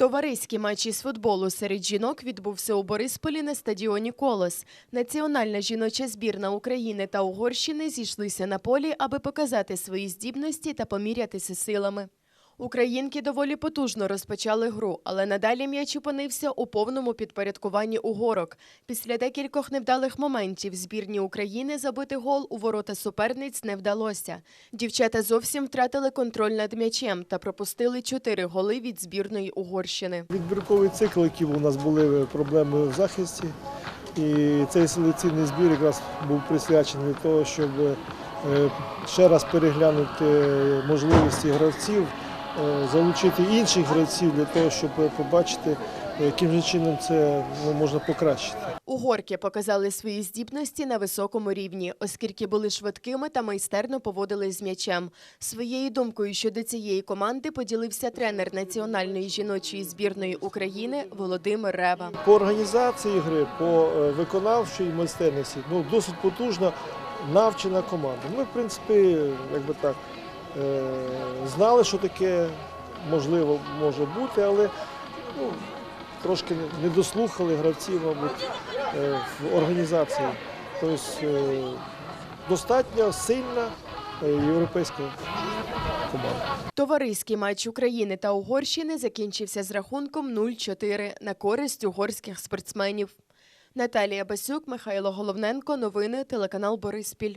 Товариський матч із футболу серед жінок відбувся у Борисполі на стадіоні Колос. Національна жіноча збірна України та Угорщини зійшлися на полі, аби показати свої здібності та помірятися силами. Українки доволі потужно розпочали гру, але надалі м'яч опинився у повному підпорядкуванні угорок. Після декількох невдалих моментів збірні України забити гол у ворота суперниць не вдалося. Дівчата зовсім втратили контроль над м'ячем та пропустили чотири голи від збірної Угорщини. Відбірковий цикл, які у нас були проблеми в захисті. І цей селекційний збір якраз був присвячений того, щоб е, ще раз переглянути можливості гравців, е, залучити інших гравців для того, щоб побачити, яким же чином це ну, можна покращити. Угорки показали свої здібності на високому рівні, оскільки були швидкими та майстерно поводили з м'ячем. Своєю думкою щодо цієї команди поділився тренер національної жіночої збірної України Володимир Рева. По організації гри, по е, виконавчій майстерності, ну, досить потужна, навчена команда. Ми, в принципі, якби так, е, знали, що таке можливо може бути, але ну, трошки не дослухали гравців, е, в організації. Тобто е, достатньо сильна е, європейська команда. Товариський матч України та Угорщини закінчився з рахунком 0-4 на користь угорських спортсменів. Наталія Басюк, Михайло Головненко. Новини телеканал Бориспіль.